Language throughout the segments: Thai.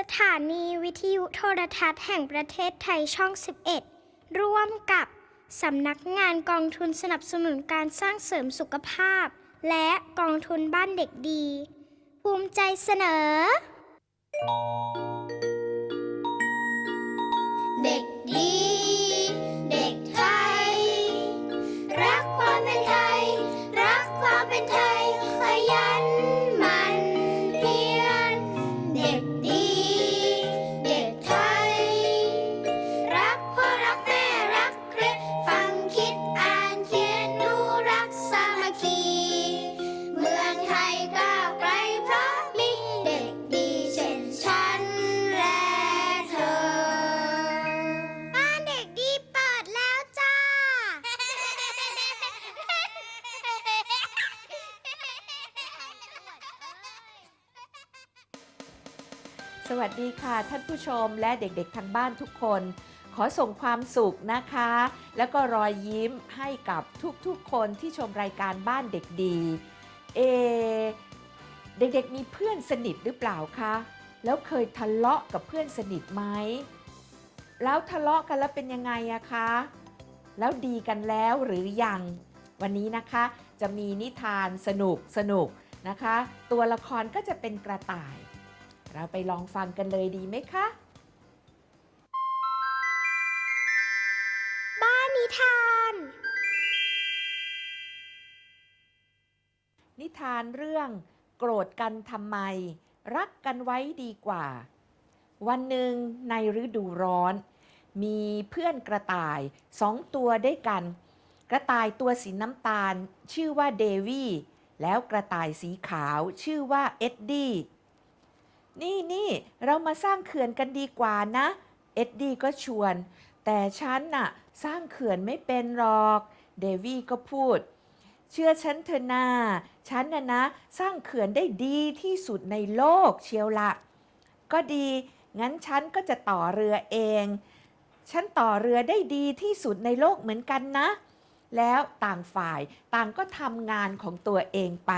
สถานีวิทยุโทรทัศน์แห่งประเทศไทยช่อง 11 ร่วมกับสำนักงานกองทุนสนับสนุนการสร้างเสริมสุขภาพ และกองทุนบ้านเด็กดี ภูมิใจเสนอ ผู้ชมและเด็กๆทางบ้านทุกคน ขอส่งความสุขนะคะ แล้วก็รอยยิ้มให้กับทุกๆคนที่ชมรายการบ้านเด็กดี เอ เด็กๆมีเพื่อนสนิทหรือเปล่าคะ แล้วเคยทะเลาะกับเพื่อนสนิทไหม แล้วทะเลาะกันแล้วเป็นยังไงอะคะ แล้วดีกันแล้วหรือยัง วันนี้นะคะจะมีนิทานสนุกสนุกนะคะ ตัวละครก็จะเป็นกระต่าย เราไปลองฟังกันเลยดีไหมคะ บ้านนิทาน นิทานเรื่อง โกรธกันทำไม รักกันไว้ดีกว่า วันหนึ่งในฤดูร้อน มีเพื่อนกระต่ายสองตัวด้วยกัน กระต่ายตัวสีน้ำตาล ชื่อว่าเดวี่แล้วกระต่ายสีขาวชื่อว่าเอ็ดดี้ นี่นี่เรามาสร้างเขื่อนกันดีกว่านะ เอ็ดดี้ก็ชวน แต่ฉันน่ะสร้างเขื่อนไม่เป็นหรอก เดวี่ก็พูด เชื่อฉันเถอะนาฉันน่ะนะ สร้างเขื่อนได้ดีที่สุดในโลกเชียวละ ก็ดี งั้นฉันก็จะต่อเรือเอง ฉันต่อเรือได้ดีที่สุดในโลกเหมือนกันนะ แล้วต่างฝ่ายต่างก็ทำงานของตัวเองไป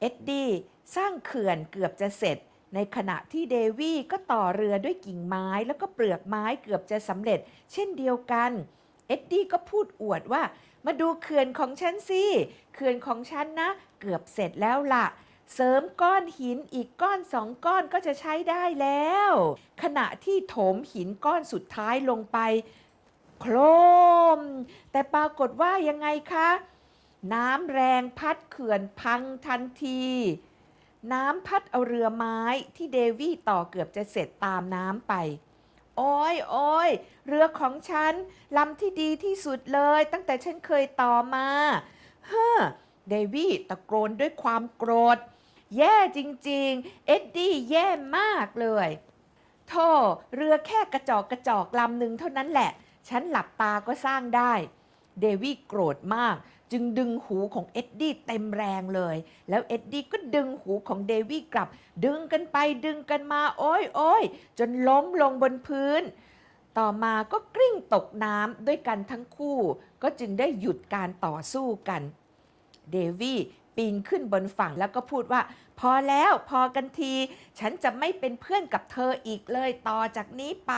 เอ็ดดี้ สร้างเขื่อนเกือบจะเสร็จ ในขณะที่เดวี่ก็ต่อเรือด้วยกิ่งไม้แล้วก็เปลือกไม้เกือบจะสำเร็จ เช่นเดียวกัน เอ็ดดี้ก็พูดอวดว่า มาดูเขื่อนของฉันสิเขื่อนของฉันนะ เกือบเสร็จแล้วล่ะเสริมก้อนหินอีกก้อนสองก้อนก็จะใช้ได้แล้ว ขณะที่โถมหินก้อนสุดท้ายลงไป โครม แต่ปรากฏว่ายังไงคะ น้ำแรงพัดเขื่อนพังทันที น้ำพัดเอาเรือไม้ที่เดวี่ต่อเกือบจะเสร็จตามน้ำไป โอ้ยโอ้ยเรือของฉันลำที่ดีที่สุดเลย ตั้งแต่ฉันเคยต่อมาเฮ้อเดวี่ตะโกนด้วยความโกรธ แย่จริงๆ เอ็ดดี้แย่มากเลยโธ่เรือแค่กระจอกกระจอกลำหนึ่งเท่านั้นแหละ ฉันหลับตาก็สร้างได้ เดวี่โกรธมาก จึงดึงหูของเอ็ดดี้เต็มแรงเลย แล้วเอ็ดดี้ก็ดึงหูของเดวี่กลับ ดึงกันไปดึงกันมาโอ้ยโอ้ยจนล้มลงบนพื้น ต่อมาก็กลิ้งตกน้ำด้วยกันทั้งคู่ ก็จึงได้หยุดการต่อสู้กัน เดวี่ปีนขึ้นบนฝั่งแล้วก็พูดว่า พอแล้วพอกันที ฉันจะไม่เป็นเพื่อนกับเธออีกเลย ต่อจากนี้ไป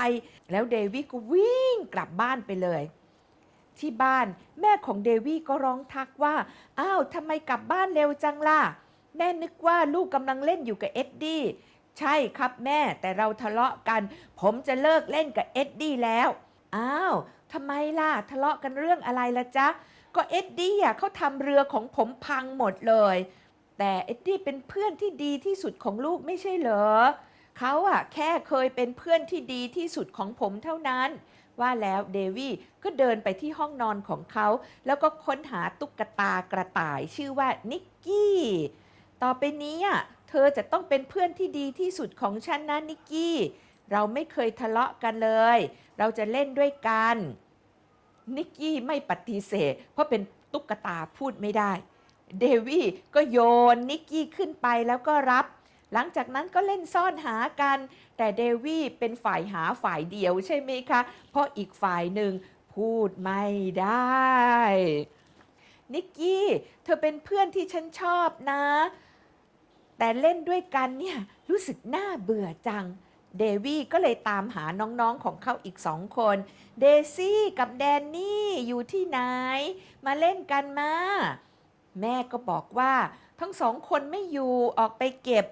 แล้วเดวี่ก็วิ่งกลับบ้านไปเลย ที่บ้าน แม่ของเดวี่ก็ร้องทักว่า อ้าวทำไมกลับบ้านเร็วจังล่ะ แม่นึกว่าลูกกำลังเล่นอยู่กับเอ็ดดี้ ใช่ครับแม่ แต่เราทะเลาะกัน ผมจะเลิกเล่นกับเอ็ดดี้แล้ว อ้าวทำไมล่ะ ทะเลาะกันเรื่องอะไรละจ๊ะ ก็เอ็ดดี้อะเขาทำเรือของผมพังหมดเลย แต่เอ็ดดี้เป็นเพื่อนที่ดีที่สุดของลูกไม่ใช่เหรอเขาอะแค่เคยเป็นเพื่อนที่ดีที่สุดของผมเท่านั้น ว่าแล้วเดวี่ก็เดินไปที่ห้องนอนของเขา แล้วก็ค้นหาตุ๊กตากระต่ายชื่อว่านิกกี้ ต่อไปนี้เธอจะต้องเป็นเพื่อนที่ดีที่สุดของฉันนะนิกกี้ เราไม่เคยทะเลาะกันเลย เราจะเล่นด้วยกัน นิกกี้ไม่ปฏิเสธ เพราะเป็นตุ๊กตาพูดไม่ได้ เดวี่ก็โยนนิกกี้ขึ้นไปแล้วก็รับ หลังจากนั้นก็เล่นซ่อนหากัน แต่เดวี่เป็นฝ่ายหาฝ่ายเดียวใช่ไหมคะ เพราะอีกฝ่ายหนึ่งพูดไม่ได้ นิกกี้ เธอเป็นเพื่อนที่ฉันชอบนะ แต่เล่นด้วยกันเนี่ยรู้สึกน่าเบื่อจัง เดวี่ก็เลยตามหาน้องๆของเขาอีกสองคน เดซี่กับแดนนี่อยู่ที่ไหน มาเล่นกันมา แม่ก็บอกว่าทั้งสองคนไม่อยู่ออกไปเก็บ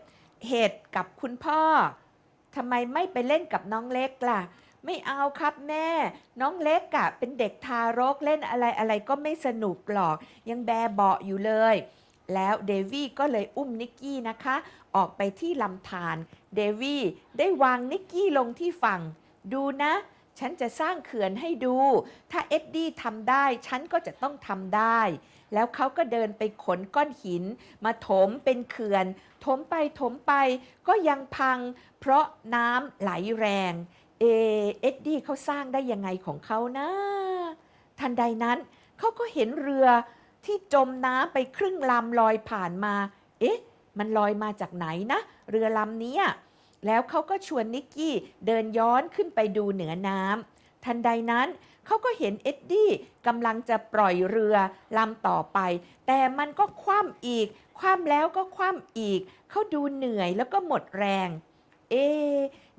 เห็ดกับคุณพ่อทำไมไม่ไปเล่นกับน้องเล็กล่ะ ไม่เอาครับแม่ น้องเล็กอะเป็นเด็กทารกเล่นอะไรอะไรก็ไม่สนุกหรอก ยังแบเบาะอยู่เลย แล้วเดวี่ก็เลยอุ้มนิกกี้นะคะ ออกไปที่ลำธารเดวี่ได้วางนิกกี้ลงที่ฝั่ง ดูนะ ฉันจะสร้างเขื่อนให้ดู ถ้าเอ็ดดี้ทำได้ ฉันก็จะต้องทำได้ แล้วเขาก็เดินไปขนก้อนหิน มาถมเป็นเขื่อน ถมไปถมไป ก็ยังพัง เพราะน้ำไหลแรง เอเอ็ดดี้เขาสร้างได้ยังไงของเขานะ ทันใดนั้น เขาก็เห็นเรือที่จมน้ำไปครึ่งลำลอยผ่านมา เอ๊ะ มันลอยมาจากไหนนะ เรือลำนี้ แล้วเขาก็ชวนนิกกี้เดินย้อนขึ้นไปดูเหนือน้ำทันใดนั้นเขาก็เห็นเอ็ดดี้กำลังจะปล่อยเรือลำต่อไป แต่มันก็คว่ำอีก คว่ำแล้วก็คว่ำอีก เขาดูเหนื่อยแล้วก็หมดแรง เอ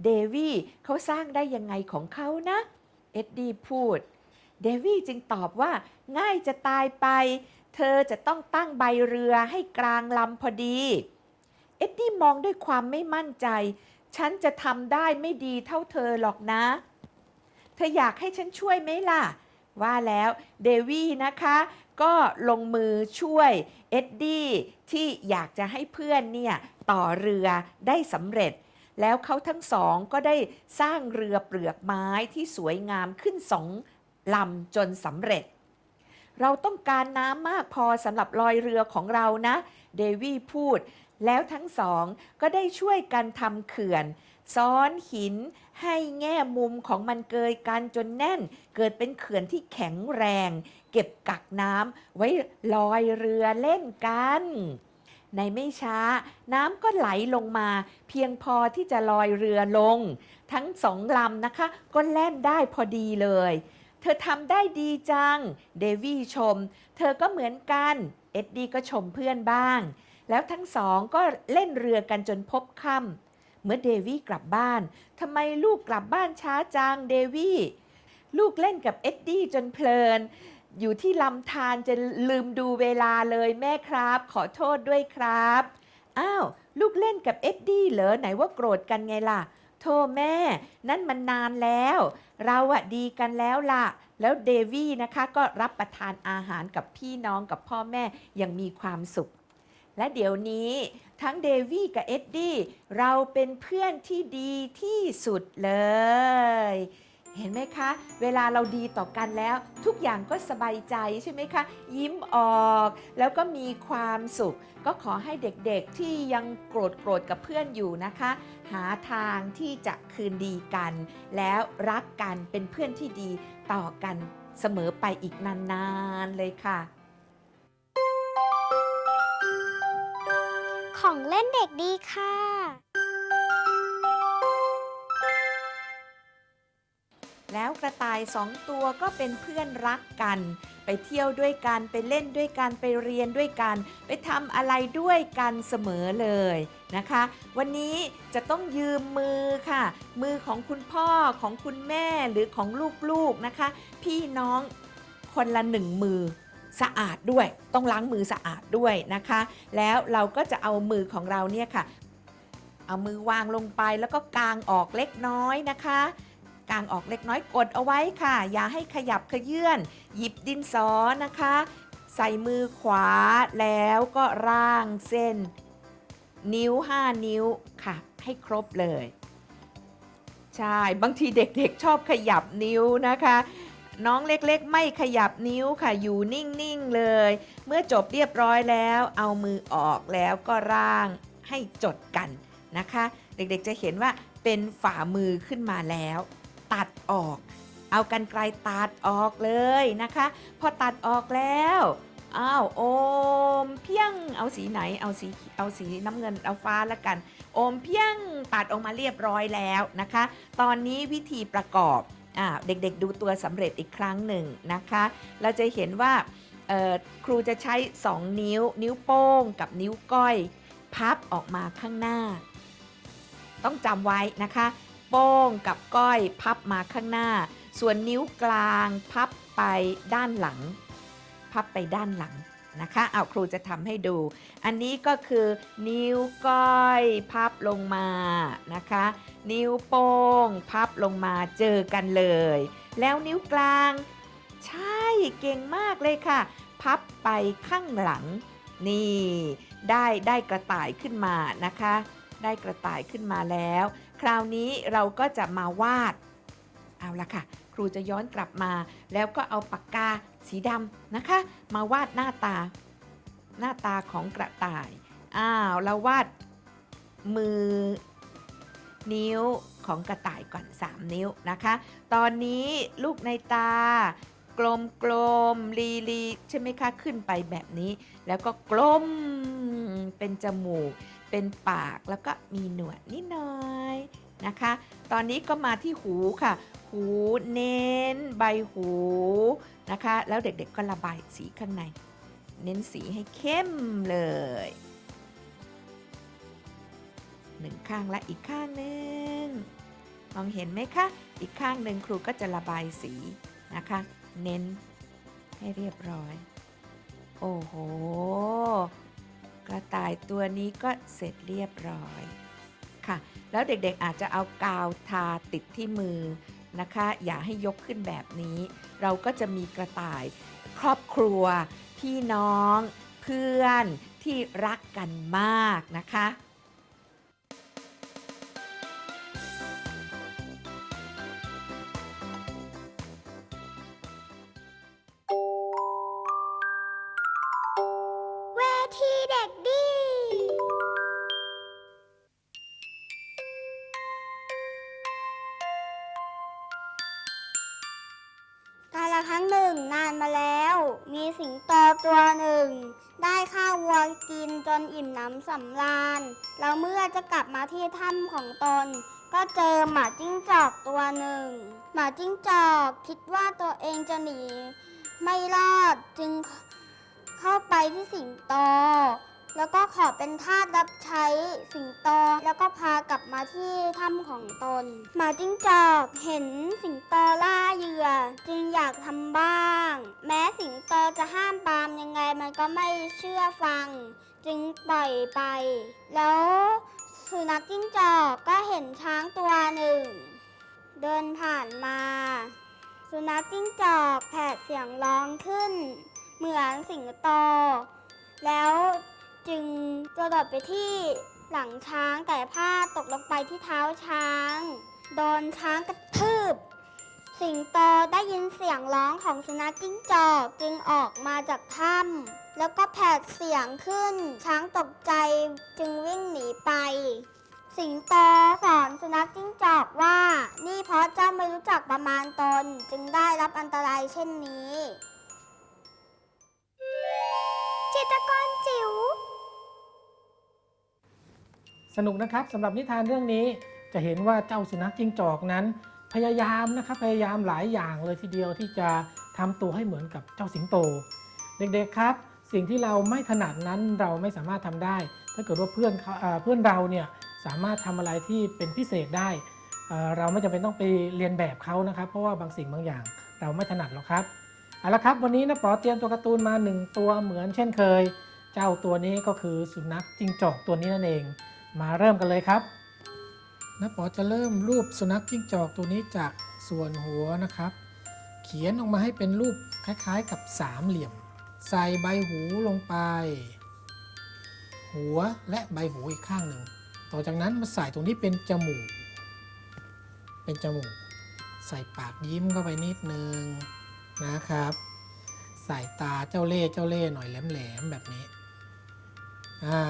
เดวี่เขาสร้างได้ยังไงของเขานะ เอ็ดดี้พูด เดวี่จึงตอบว่า ง่ายจะตายไป เธอจะต้องตั้งใบเรือให้กลางลำพอดี เอ็ดดี้มองด้วยความไม่มั่นใจ ฉันจะทำได้ไม่ดีเท่าเธอหรอกนะ เธออยากให้ฉันช่วยไหมล่ะ ว่าแล้วเดวี่นะคะก็ลงมือช่วยเอ็ดดี้ที่อยากจะให้เพื่อนเนี่ยต่อเรือได้สำเร็จ แล้วเขาทั้งสองก็ได้สร้างเรือเปลือกไม้ที่สวยงามขึ้นสองลำจนสำเร็จ เราต้องการน้ำมากพอสำหรับลอยเรือของเรานะ เดวี่พูด แล้วทั้งสองก็ได้ช่วยกันทำเขื่อน ซ้อนหินให้แง่มุมของมันเกยกันจนแน่น เกิดเป็นเขื่อนที่แข็งแรง เก็บกักน้ำไว้ลอยเรือเล่นกัน ในไม่ช้า น้ำก็ไหลลงมา เพียงพอที่จะลอยเรือลง ทั้งสองลำนะคะ ก็แล่นได้พอดีเลย เธอทำได้ดีจัง เดวี่ชม เธอก็เหมือนกัน เอ็ดดี้ก็ชมเพื่อนบ้าง แล้วทั้งสองก็เล่นเรือกันจนพบค่ำเมื่อเดวี่กลับบ้านทำไมลูกกลับบ้านช้าจังเดวี่ลูกเล่นกับเอ็ดดี้จนเพลิน อยู่ที่ลำธารจะลืมดูเวลาเลยแม่ครับ ขอโทษด้วยครับ อ้าว ลูกเล่นกับเอ็ดดี้เหรอไหนว่าโกรธกันไงล่ะ โทษแม่ นั่นมันนานแล้ว เราอะดีกันแล้วล่ะ แล้วเดวี่นะคะก็รับประทานอาหารกับพี่น้องกับพ่อแม่อย่างมีความสุข และเดี๋ยวนี้ทั้งเดวี่กับเอ็ดดี้เราเป็นเพื่อนที่ดีที่สุดเลย เห็นไหมคะ เวลาเราดีต่อกันแล้ว ทุกอย่างก็สบายใจใช่ไหมคะ ยิ้มออก แล้วก็มีความสุข ก็ขอให้เด็กๆที่ยังโกรธโกรธกับเพื่อนอยู่นะคะ หาทางที่จะคืนดีกัน แล้วรักกันเป็นเพื่อนที่ดีต่อกันเสมอไปอีกนานๆเลยค่ะ ของเล่นเด็กดีค่ะ แล้วกระต่ายสองตัวก็เป็นเพื่อนรักกัน ไปเที่ยวด้วยกัน ไปเล่นด้วยกัน ไปเรียนด้วยกัน ไปทำอะไรด้วยกันเสมอเลยนะคะ วันนี้จะต้องยืมมือค่ะ มือของคุณพ่อของคุณแม่หรือของลูกๆนะคะ พี่น้องคนละหนึ่งมือ สะอาดด้วย ต้องล้างมือสะอาดด้วยนะคะ แล้วเราก็จะเอามือของเราเนี่ยค่ะ เอามือวางลงไปแล้วก็กางออกเล็กน้อยนะคะกางออกเล็กน้อยกดเอาไว้ค่ะ อย่าให้ขยับขยื่นหยิบดินสอนะคะ ใส่มือขวาแล้วก็ร่างเส้น นิ้ว 5 นิ้วค่ะ ให้ครบเลย ใช่ บางทีเด็กๆชอบขยับนิ้วนะคะ น้องเล็กๆ ไม่ขยับนิ้วค่ะอยู่นิ่งๆเลย เมื่อจบเรียบร้อยแล้ว เอามือออกแล้วก็ร่างให้จดกันนะคะ เด็กๆจะเห็นว่าเป็นฝ่ามือขึ้นมาแล้ว ตัดออก เอากันไกลตัดออกเลยนะคะ พอตัดออกแล้วอ้าวโอมเพียงเอาสีไหนเอาสีเอาสีน้ำเงินเอาฟ้าละกัน โอมเพียงตัดออกมาเรียบร้อยแล้วนะคะ ตอนนี้วิธีประกอบ เด็กๆดูตัวสำเร็จอีกครั้งหนึ่งนะคะ เราจะเห็นว่าครูจะใช้ 2 นิ้ว นิ้วโป้งกับนิ้วก้อย พับออกมาข้างหน้า ต้องจำไว้นะคะ โป้งกับก้อยพับมาข้างหน้า ส่วนนิ้วกลางพับไปด้านหลัง พับไปด้านหลัง นะคะเอาครูจะทำให้ดู อันนี้ก็คือนิ้วก้อยพับลงมานะคะ นิ้วโป้งพับลงมาเจอกันเลย แล้วนิ้วกลาง ใช่เก่งมากเลยค่ะ พับไปข้างหลัง นี่ได้ได้กระต่ายขึ้นมานะคะ ได้กระต่ายขึ้นมาแล้ว คราวนี้เราก็จะมาวาด เอาละค่ะ ครูจะย้อนกลับมา แล้วก็เอาปากกา สีดำนะคะ มาวาดหน้าตา หน้าตาของกระต่าย อ้าวเราวาดมือนิ้วของกระต่ายก่อน 3 นิ้วนะคะ ตอนนี้ลูกในตา กลมกลมๆลีลีใช่ไหมคะ ขึ้นไปแบบนี้ แล้วก็กลม เป็นจมูก เป็นปาก แล้วก็มีหนวดนิดหน่อยนะคะ ตอนนี้ก็มาที่หูค่ะ หูเน้น ใบหู นะคะ แล้วเด็กๆก็ระบายสีข้างใน เน้นสีให้เข้มเลยหนึ่งข้างและอีกข้างหนึ่งมองเห็นไหมคะ อีกข้างหนึ่งครูก็จะระบายสีนะคะ เน้นให้เรียบร้อย โอ้โห กระต่ายตัวนี้ก็เสร็จเรียบร้อยค่ะ แล้วเด็กๆอาจจะเอากาวทาติดที่มือ นะคะ อย่าให้ยกขึ้นแบบนี้ เราก็จะมีกระต่าย ครอบครัว พี่น้อง เพื่อนที่รักกันมากนะคะำราญ แล้วเมื่อจะกลับมาที่ถ้ำของตน ก็เจอหมาจิ้งจอกตัวหนึ่ง หมาจิ้งจอกคิดว่าตัวเองจะหนี ไม่รอดจึงเข้าไปที่สิงโต แล้วก็ขอเป็นทาสรับใช้สิงโต แล้วก็พากลับมาที่ถ้ำของตน หมาจิ้งจอกเห็นสิงโตล่าเหยื่อ จึงอยากทำบ้าง แม้สิงโตจะห้ามปามยังไงมันก็ไม่เชื่อฟัง จึงปล่อยไป แล้วสุนัขจิ้งจอกก็เห็นช้างตัวหนึ่ง เดินผ่านมา สุนัขจิ้งจอกแผดเสียงร้องขึ้น เหมือนสิงโต แล้วจึงกระโดดไปที่หลังช้างแต่พลาดตกลงไปที่เท้าช้าง โดนช้างกระทืบ สิงโตได้ยินเสียงร้องของสุนัขจิ้งจอกจึงออกมาจากถ้ำ แล้วก็แผดเสียงขึ้น ช้างตกใจจึงวิ่งหนีไป สิงโตสอนสุนัขจิ้งจอกว่า นี่เพราะเจ้าไม่รู้จักประมาณตนจึงได้รับอันตรายเช่นนี้จิตรกรจิ๋วสนุกนะครับสำหรับนิทานเรื่องนี้จะเห็นว่าเจ้าสุนัขจิ้งจอกนั้น พยายามนะครับพยายามหลายอย่างเลยทีเดียวที่จะทำตัวให้เหมือนกับเจ้าสิงโต เด็กๆครับ สิ่งที่เราไม่ถนัดนั้นเราไม่สามารถทำได้ ถ้าเกิดว่าเพื่อนเอเพื่อนเราเนี่ยสามารถทำอะไรที่เป็นพิเศษได้เอ่อเราไม่จำเป็นต้องไปเรียนแบบเขานะครับ เพราะว่าบางสิ่งบางอย่างเราไม่ถนัดหรอกครับเอาละครับวันนี้นะป๋อเตรียมตัวการ์ตูนมาหนึ่งตัวเหมือนเช่นเคย เจ้าตัวนี้ก็คือสุนัขจิ้งจอกตัวนี้นั่นเอง มาเริ่มกันเลยครับนะปอจะเริ่มรูปสุนัขจิ้งจอกตัวนี้จากส่วนหัวนะครับ เขียนออกมาให้เป็นรูปคล้ายๆ กับสามเหลี่ยม ใส่ใบหูลงไป หัวและใบหูอีกข้างหนึ่ง ต่อจากนั้นมาใส่ตรงนี้เป็นจมูก เป็นจมูก ใส่ปากยิ้มเข้าไปนิดนึงนะครับ ใส่ตาเจ้าเล่เจ้าเล่ห์หน่อยแหลมๆแบบนี้ อ่า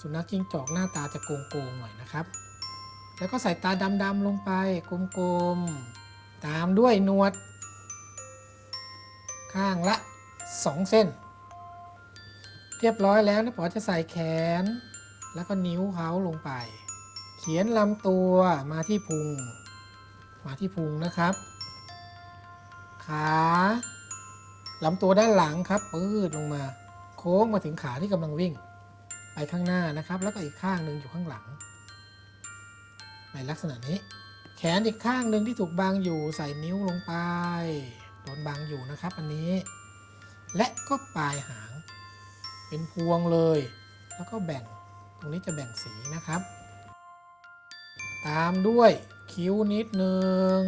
สุนัขจิ้งจอกหน้าตาจะโกงๆหน่อยนะครับ แล้วก็ใส่ตาดำๆลงไปกลมๆ ตามด้วยหนวด ข้างละ 2 เส้น เรียบร้อยแล้วนะปอจะใส่แขน แล้วก็นิ้วเขาลงไป เขียนลำตัวมาที่พุง มาที่พุงนะครับ ขาลำตัวด้านหลังครับปืดลงมา โค้งมาถึงขาที่กำลังวิ่ง ไปข้างหน้านะครับ แล้วก็อีกข้างหนึ่งอยู่ข้างหลัง ในลักษณะนี้ แขนอีกข้างหนึ่งที่ถูกบังอยู่ใส่นิ้วลงไปโดนบังอยู่นะครับ อันนี้ และก็ปลายหาง เป็นพวงเลย แล้วก็แบ่งตรงนี้จะแบ่งสีนะครับ ตามด้วยคิ้วนิดนึง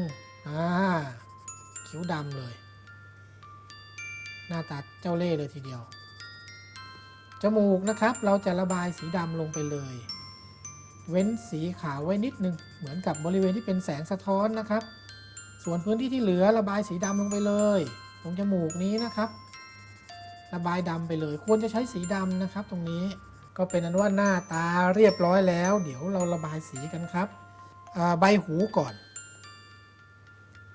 อ่าคิ้วดำเลย หน้าตาเจ้าเล่เลยทีเดียว จมูกนะครับเราจะระบายสีดำลงไปเลย เว้นสีขาวไว้นิดนึง เหมือนกับบริเวณที่เป็นแสงสะท้อนนะครับ ส่วนพื้นที่ที่เหลือระบายสีดำลงไปเลย ตรงจมูกนี้นะครับ ระบายดำไปเลย ควรจะใช้สีดำนะครับ ตรงนี้ก็เป็นอันว่าหน้าตาเรียบร้อยแล้ว เดี๋ยวเราระบายสีกันครับใบหูก่อน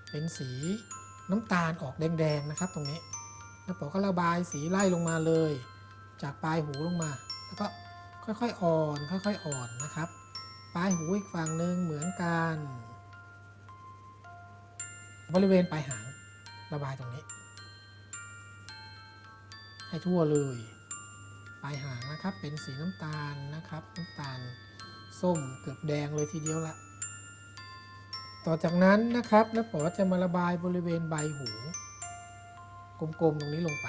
เป็นสีน้ำตาลออกแดงๆนะครับ ตรงนี้แล้วปอก็ระบายสีไล่ลงมาเลย จากปลายหูลงมา แล้วก็ค่อยๆอ่อน ค่อยๆอ่อนนะครับ ปลายหูอีกฝั่งหนึ่งเหมือนกัน บริเวณปลายหางระบายตรงนี้ ให้ทั่วเลยปลายหางนะครับเป็นสีน้ำตาลนะครับน้ำตาลส้มเกือบแดงเลยทีเดียวละต่อจากนั้นนะครับน้าป๋อจะมาระบายบริเวณใบหู กลมๆตรงนี้ลงไป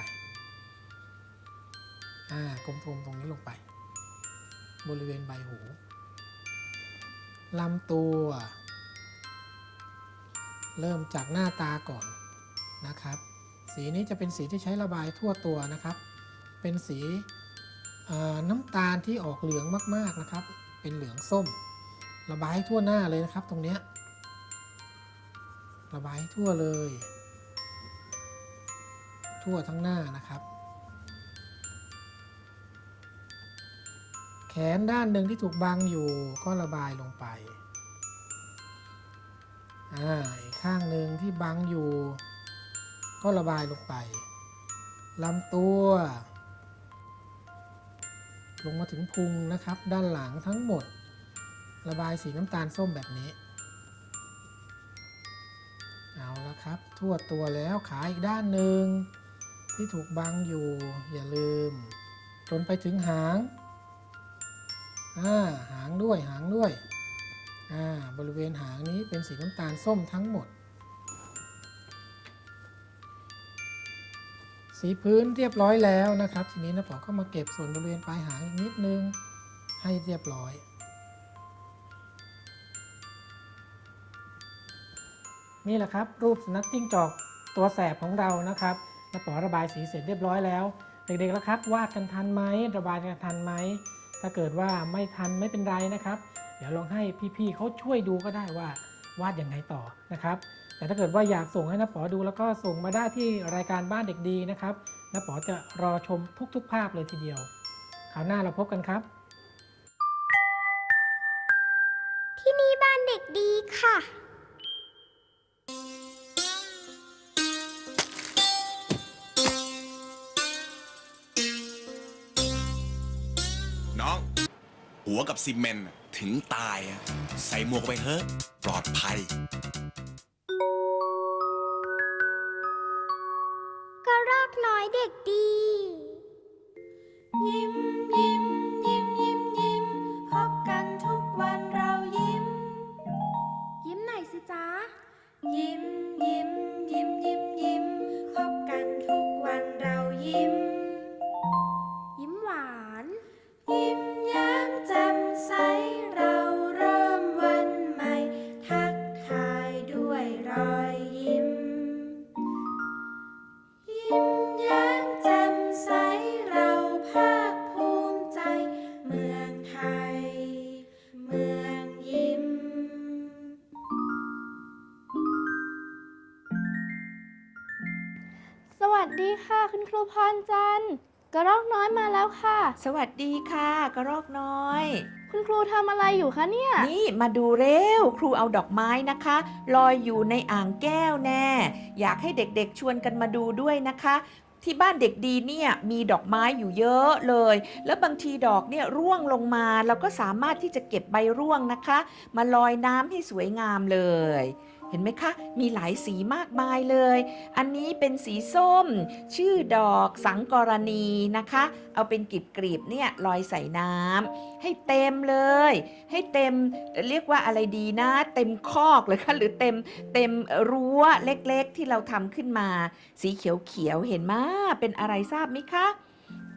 อ่ากลมๆตรงนี้ลงไป บริเวณใบหูลำตัว เริ่มจากหน้าตาก่อนนะครับ สีนี้จะเป็นสีที่ใช้ระบายทั่วตัวนะครับ เป็นสีน้ำตาลที่ออกเหลืองมากๆนะครับ เป็นเหลืองส้ม ระบายทั่วหน้าเลยนะครับ ตรงเนี้ยระบายทั่วเลย ทั่วทั้งหน้านะครับ แขนด้านหนึ่งที่ถูกบังอยู่ก็ระบายลงไปอ่าอีกข้างหนึ่งที่บังอยู่ ก็ระบายลงไปลำตัว ลงมาถึงพุงนะครับ ด้านหลังทั้งหมด ระบายสีน้ำตาลส้มแบบนี้ เอาละครับ ทั่วตัวแล้วขาอีกด้านหนึ่ง ที่ถูกบังอยู่อย่าลืม จนไปถึงหางอ่าหางด้วยหางด้วยอ่าบริเวณหางนี้เป็นสีน้ำตาลส้มทั้งหมด สีพื้นเรียบร้อยแล้วนะครับ ทีนี้นะปอก็มาเก็บส่วนบริเวณปลายหางอีกนิดนึงให้เรียบร้อย นี่แหละครับรูปสุนัขจิ้งจอกตัวแสบของเรานะครับนะปอระบายสีเสร็จเรียบร้อยแล้ว เด็กๆแล้วครับวาดกันทันไหมระบายกันทันไหมถ้าเกิดว่าไม่ทันไม่เป็นไรนะครับ เดี๋ยวลองให้พี่ๆเขาช่วยดูก็ได้ว่าวาดยังไงต่อนะครับ แต่ถ้าเกิดว่าอยากส่งให้น้าป๋อดูแล้วก็ส่งมาได้ที่รายการบ้านเด็กดีนะครับน้าป๋อจะรอชมทุกๆ ภาพเลยทีเดียวคราวหน้าเราพบกันครับ ที่นี่บ้านเด็กดีค่ะน้อง หัวกับซีเมนต์ถึงตายอะใส่หมวกไปเถอะ ปลอดภัย ค่ะ คุณครูพรจันทร์กระรอกน้อยมาแล้วค่ะ สวัสดีค่ะกระรอกน้อย คุณครูทำอะไรอยู่คะเนี่ย นี่มาดูเร็ว ครูเอาดอกไม้นะคะ ลอยอยู่ในอ่างแก้วแน่ อยากให้เด็กๆชวนกันมาดูด้วยนะคะ ที่บ้านเด็กดีเนี่ยมีดอกไม้อยู่เยอะเลย แล้วบางทีดอกเนี่ยร่วงลงมาเราก็สามารถที่จะเก็บใบร่วงนะคะ มาลอยน้ำให้สวยงามเลย ห็นไหมคะ มีหลายสีมากมายเลย อันนี้เป็นสีส้ม ชื่อดอกสังกรณีนะคะ เอาเป็นกลีบกรีบๆเนี่ยลอยใส่น้ำให้เต็มเลย ให้เต็มเรียกว่าอะไรดีนะ เต็มคอกเลยค่ะหรือเต็มเต็มรั้วเล็กๆที่เราทำขึ้นมา สีเขียวๆเห็นมาเป็นอะไรทราบไหมคะ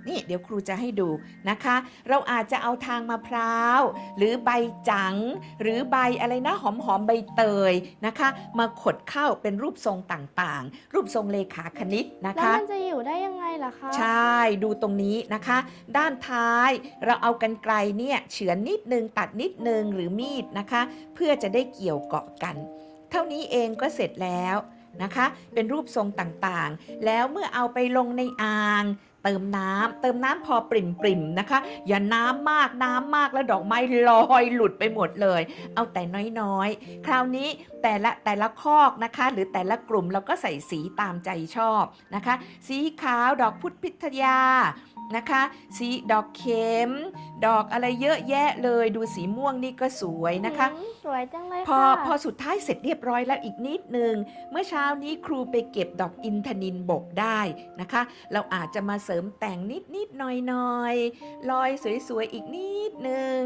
นี่เดี๋ยวครูจะให้ดูนะคะ เราอาจจะเอาทางมะพร้าว หรือใบจัง หรือใบอะไรนะหอมๆใบเตยนะคะ มาขดเข้าเป็นรูปทรงต่างๆ รูปทรงเลขาคณิตนะแล้วคะมันจะอยู่ได้ยังไงล่ะคะ ใช่ ดูตรงนี้นะคะ ด้านท้ายเราเอากันไกลเนี่ยเฉือนนิดนึงตัดนิดนึงหรือมีดนะคะ เพื่อจะได้เกี่ยวเกาะกัน เท่านี้เองก็เสร็จแล้วนะคะ เป็นรูปทรงต่างๆ แล้วเมื่อเอาไปลงในอ่าง เติมน้ำเติมน้ำพอปริ่มนะคะ อย่าน้ำมากน้ำมากแล้วดอกไม้ลอยหลุดไปหมดเลย เอาแต่น้อยๆ คราวนี้แต่ละแต่ละคอกนะคะ หรือแต่ละกลุ่มเราก็ใส่สีตามใจชอบนะคะ สีขาวดอกพุทธพิทยา นะคะ สีดอกเข็ม ดอกอะไรเยอะแยะเลย ดูสีม่วงนี่ก็สวยนะคะอืมสวยจังเลยพอค่ะพอสุดท้ายเสร็จเรียบร้อยแล้วอีกนิดนึง เมื่อเช้านี้ครูไปเก็บดอกอินทนินบกได้นะคะ เราอาจจะมาเสริมแต่งนิดนิดๆหน่อยหน่อยๆลอยสวยๆอีกนิดนึง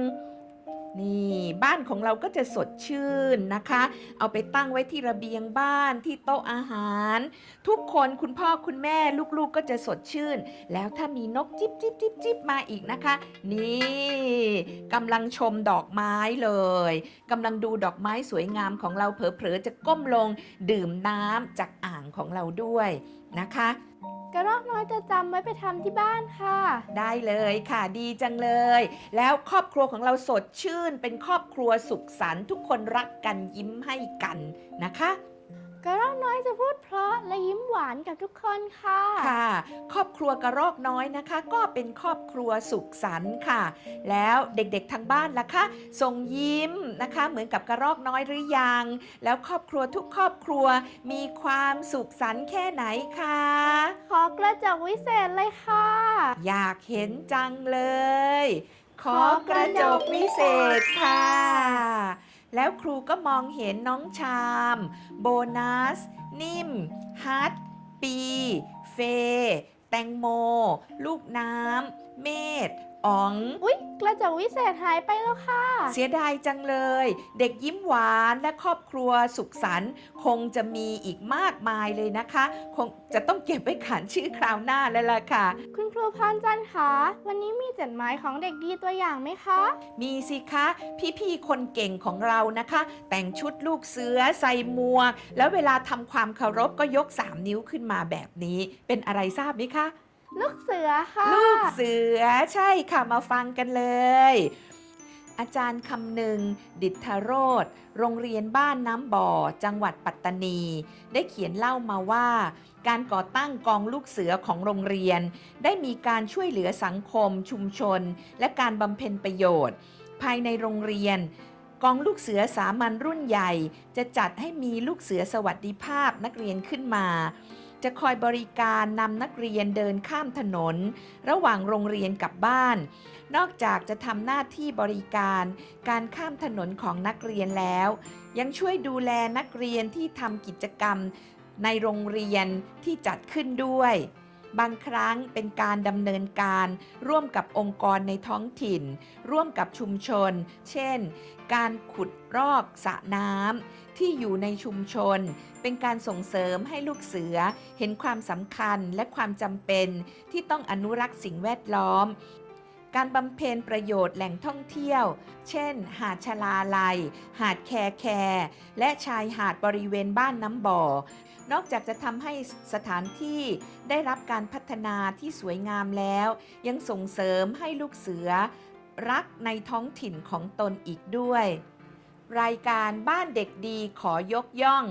นี่บ้านของเราก็จะสดชื่นนะคะ เอาไปตั้งไว้ที่ระเบียงบ้านที่โต๊ะอาหาร ทุกคนคุณพ่อคุณแม่ลูกๆก็จะสดชื่น แล้วถ้ามีนกจิบจิบจิบจิบมาอีกนะคะ นี่กำลังชมดอกไม้เลยกำลังดูดอกไม้สวยงามของเราเผลอๆจะก้มลงดื่มน้ำจากอ่างของเราด้วยนะคะ กระรอกน้อยจะจำไว้ไปทำที่บ้านค่ะ ได้เลยค่ะดีจังเลย แล้วครอบครัวของเราสดชื่น เป็นครอบครัวสุขสันต์ทุกคนรักกันยิ้มให้กันนะคะ กระรอกน้อยจะพูดเพราะและยิ้มหวานกับทุกคนค่ะ ค่ะ ครอบครัวกระรอกน้อยนะคะ ก็เป็นครอบครัวสุขสันต์ค่ะ แล้วเด็กๆทางบ้านล่ะคะส่งยิ้มนะคะ เหมือนกับกระรอกน้อยหรือยัง แล้วครอบครัวทุกครอบครัวมีความสุขสันต์แค่ไหนคะขอกระจกวิเศษเลยค่ะ อยากเห็นจังเลย ขอกระจกวิเศษค่ะ แล้วครูก็มองเห็นน้องชาม โบนัส นิ่ม ฮัท ปี เฟ แตงโม ลูกน้ำ เมธ อ๋อง อุ๊ย กระจกวิเศษหายไปแล้วค่ะ เสียดายจังเลย เด็กยิ้มหวานและครอบครัวสุขสันต์คงจะมีอีกมากมายเลยนะคะ คงจะต้องเก็บไว้ขานชื่อคราวหน้าแล้วล่ะค่ะ คุณครูพรจันทร์คะวันนี้มีจดหมายของเด็กดีตัวอย่างไหมคะ มีสิคะ พี่ๆ คนเก่งของเรานะคะ แต่งชุดลูกเสือใส่หมวก แล้วเวลาทำความเคารพก็ยก3นิ้วขึ้นมาแบบนี้ เป็นอะไรทราบไหมคะ ลูกเสือค่ะ ลูกเสือใช่ค่ะมาฟังกันเลย อาจารย์คำหนึ่ง ดิษฐโรธโรงเรียนบ้านน้ำบ่อ จังหวัดปัตตานี ได้เขียนเล่ามาว่า การก่อตั้งกองลูกเสือของโรงเรียน ได้มีการช่วยเหลือสังคม ชุมชน และการบำเพ็ญประโยชน์ ภายในโรงเรียนกองลูกเสือสามัญรุ่นใหญ่ จะจัดให้มีลูกเสือสวัสดิภาพนักเรียนขึ้นมา จะคอยบริการนำนักเรียนเดินข้ามถนน ระหว่างโรงเรียนกับบ้าน นอกจากจะทำหน้าที่บริการการข้ามถนนของนักเรียนแล้ว ยังช่วยดูแลนักเรียนที่ทำกิจกรรมในโรงเรียนที่จัดขึ้นด้วย บางครั้งเป็นการดำเนินการร่วมกับองค์กรในท้องถิ่น ร่วมกับชุมชน เช่น การขุดรอกสระน้ำที่อยู่ในชุมชน เป็นการส่งเสริมให้ลูกเสือเห็นความสำคัญและความจำเป็นที่ต้องอนุรักษ์สิ่งแวดล้อมการบำเพ็ญประโยชน์แหล่งท่องเที่ยว เช่น หาดชลาลัย หาดแคแค และชายหาดบริเวณบ้านน้ำบ่อ นอกจากจะทำให้สถานที่ได้รับการพัฒนาที่สวยงามแล้ว ยังส่งเสริมให้ลูกเสือ รักในท้องถิ่นของตนอีกด้วย รายการบ้านเด็กดีขอยกย่อง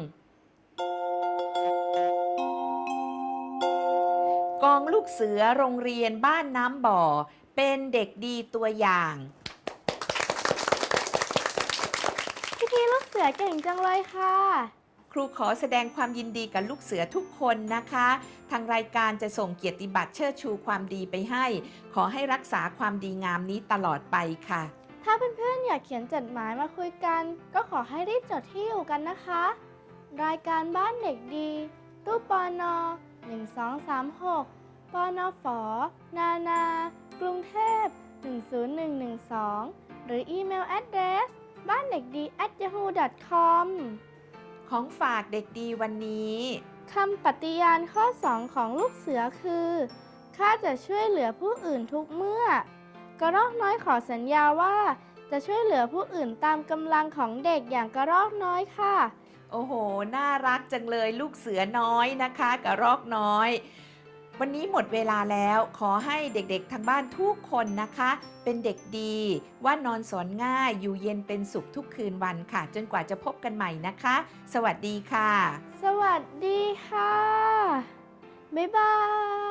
กองลูกเสือโรงเรียนบ้านน้ำบ่อ เป็นเด็กดีตัวอย่างพี่พี่ลูกเสือเก่งจังเลยค่ะ ครูขอแสดงความยินดีกับลูกเสือทุกคนนะคะ ทางรายการจะส่งเกียรติบัตรเชิดชูความดีไปให้ ขอให้รักษาความดีงามนี้ตลอดไปค่ะ ถ้าเพื่อนๆอยากเขียนจดหมายมาคุยกัน ก็ขอให้รีบจดที่อยู่กันนะคะ รายการบ้านเด็กดี ตู้ปอนอ1236ปอนอฝอนานา กรุงเทพ 10112 หรืออีเมล address บ้านเด็กดี at yahoo com ของฝากเด็กดีวันนี้คำปฏิญาณข้อ 2 ของลูกเสือคือข้าจะช่วยเหลือผู้อื่นทุกเมื่อ กระรอกน้อยขอสัญญาว่า จะช่วยเหลือผู้อื่นตามกำลังของเด็กอย่างกระรอกน้อยค่ะ โอ้โห น่ารักจังเลยลูกเสือน้อยนะคะ กระรอกน้อย วันนี้หมดเวลาแล้วขอให้เด็กๆทางบ้านทุกคนนะคะ เป็นเด็กดี ว่านอนสอนง่ายอยู่เย็นเป็นสุขทุกคืนวันค่ะ จนกว่าจะพบกันใหม่นะคะ สวัสดีค่ะ สวัสดีค่ะ บ๊ายบาย